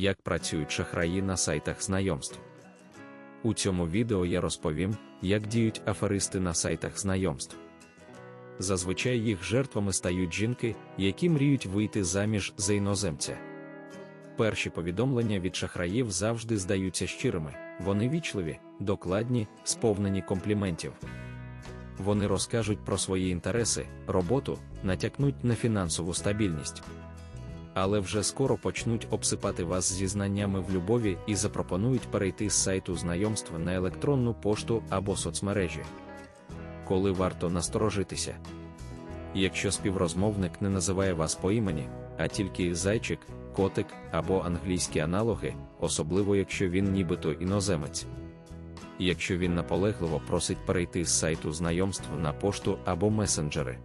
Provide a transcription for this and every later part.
як працюють шахраї на сайтах знайомств. У цьому відео я розповім, як діють аферисти на сайтах знайомств. Зазвичай їх жертвами стають жінки, які мріють вийти заміж за іноземця. Перші повідомлення від шахраїв завжди здаються щирими, вони вічливі, докладні, сповнені компліментів. Вони розкажуть про свої інтереси, роботу, натякнуть на фінансову стабільність. Але вже скоро почнуть обсипати вас зізнаннями в любові і запропонують перейти з сайту знайомств на електронну пошту або соцмережі. Коли варто насторожитися. Якщо співрозмовник не називає вас по імені, а тільки зайчик, котик або англійські аналоги, особливо якщо він нібито іноземець. Якщо він наполегливо просить перейти з сайту знайомств на пошту або месенджери.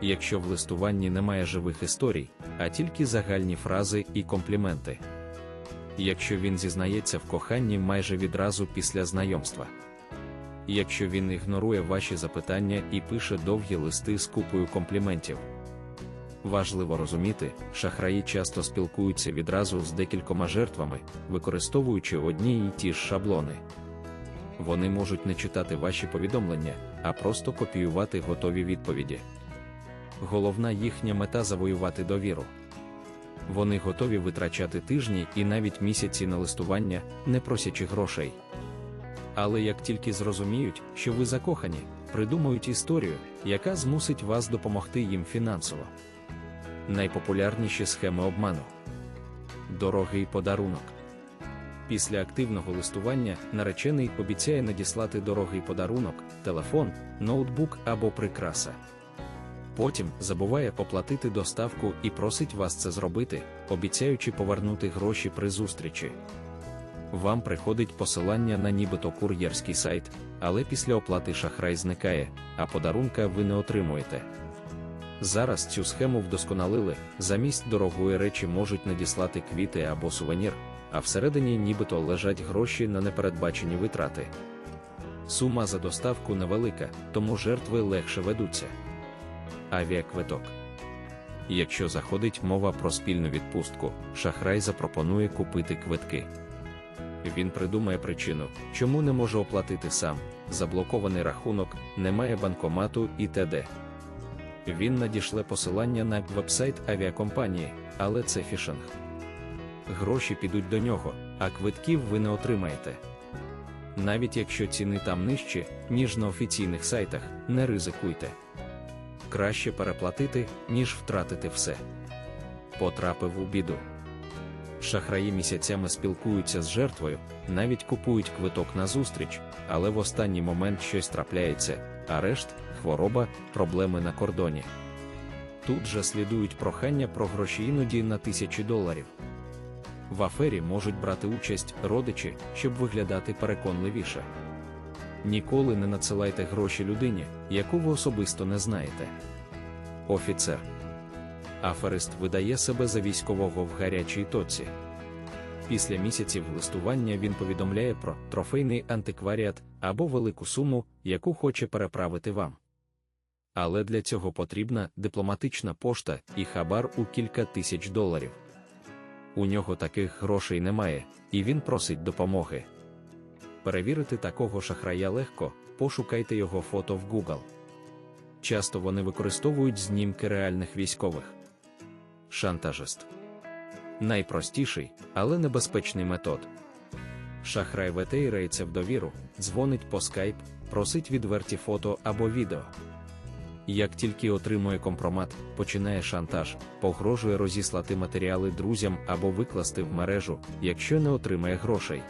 Якщо в листуванні немає живих історій, а тільки загальні фрази і компліменти. Якщо він зізнається в коханні майже відразу після знайомства. Якщо він ігнорує ваші запитання і пише довгі листи з купою компліментів. Важливо розуміти, шахраї часто спілкуються відразу з декількома жертвами, використовуючи одні й ті ж шаблони. Вони можуть не читати ваші повідомлення, а просто копіювати готові відповіді. Головна їхня мета завоювати довіру. Вони готові витрачати тижні і навіть місяці на листування, не просячи грошей. Але як тільки зрозуміють, що ви закохані, придумають історію, яка змусить вас допомогти їм фінансово. Найпопулярніші схеми обману. Дорогий подарунок. Після активного листування наречений обіцяє надіслати дорогий подарунок, телефон, ноутбук або прикраса. Потім забуває оплатити доставку і просить вас це зробити, обіцяючи повернути гроші при зустрічі. Вам приходить посилання на нібито кур'єрський сайт, але після оплати шахрай зникає, а подарунка ви не отримуєте. Зараз цю схему вдосконалили, замість дорогої речі можуть надіслати квіти або сувенір, а всередині нібито лежать гроші на непередбачені витрати. Сума за доставку невелика, тому жертви легше ведуться. Авіаквиток. Якщо заходить мова про спільну відпустку, шахрай запропонує купити квитки. Він придумає причину, чому не може оплатити сам, заблокований рахунок, немає банкомату і т.д. Він надішле посилання на вебсайт авіакомпанії, але це фішинг. Гроші підуть до нього, а квитків ви не отримаєте. Навіть якщо ціни там нижчі, ніж на офіційних сайтах, не ризикуйте. Краще переплатити, ніж втратити все. Потрапив у біду. Шахраї місяцями спілкуються з жертвою, навіть купують квиток на зустріч, але в останній момент щось трапляється: арешт, хвороба, проблеми на кордоні. Тут же слідують прохання про гроші іноді на тисячі доларів. В афері можуть брати участь родичі, щоб виглядати переконливіше. Ніколи не надсилайте гроші людині, яку ви особисто не знаєте. Офіцер. Аферист видає себе за військового в гарячій тоці. Після місяців листування він повідомляє про трофейний антикваріат або велику суму, яку хоче переправити вам. Але для цього потрібна дипломатична пошта і хабар у кілька тисяч доларів. У нього таких грошей немає, і він просить допомоги. Перевірити такого шахрая легко, пошукайте його фото в Google. Часто вони використовують знімки реальних військових. Шантажист найпростіший, але небезпечний метод. Шахрай ветеїрається в довіру, дзвонить по скайп, просить відверті фото або відео. Як тільки отримує компромат, починає шантаж, погрожує розіслати матеріали друзям або викласти в мережу, якщо не отримає грошей.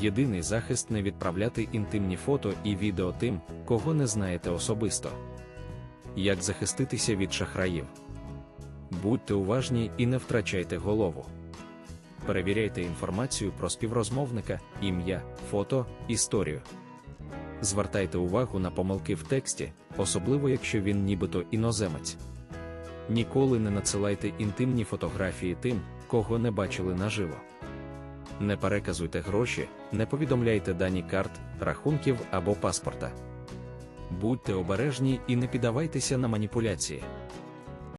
Єдиний захист не відправляти інтимні фото і відео тим, кого не знаєте особисто. Як захиститися від шахраїв? Будьте уважні і не втрачайте голову. Перевіряйте інформацію про співрозмовника, ім'я, фото, історію. Звертайте увагу на помилки в тексті, особливо якщо він нібито іноземець. Ніколи не надсилайте інтимні фотографії тим, кого не бачили наживо. Не переказуйте гроші, не повідомляйте дані карт, рахунків або паспорта. Будьте обережні і не піддавайтеся на маніпуляції.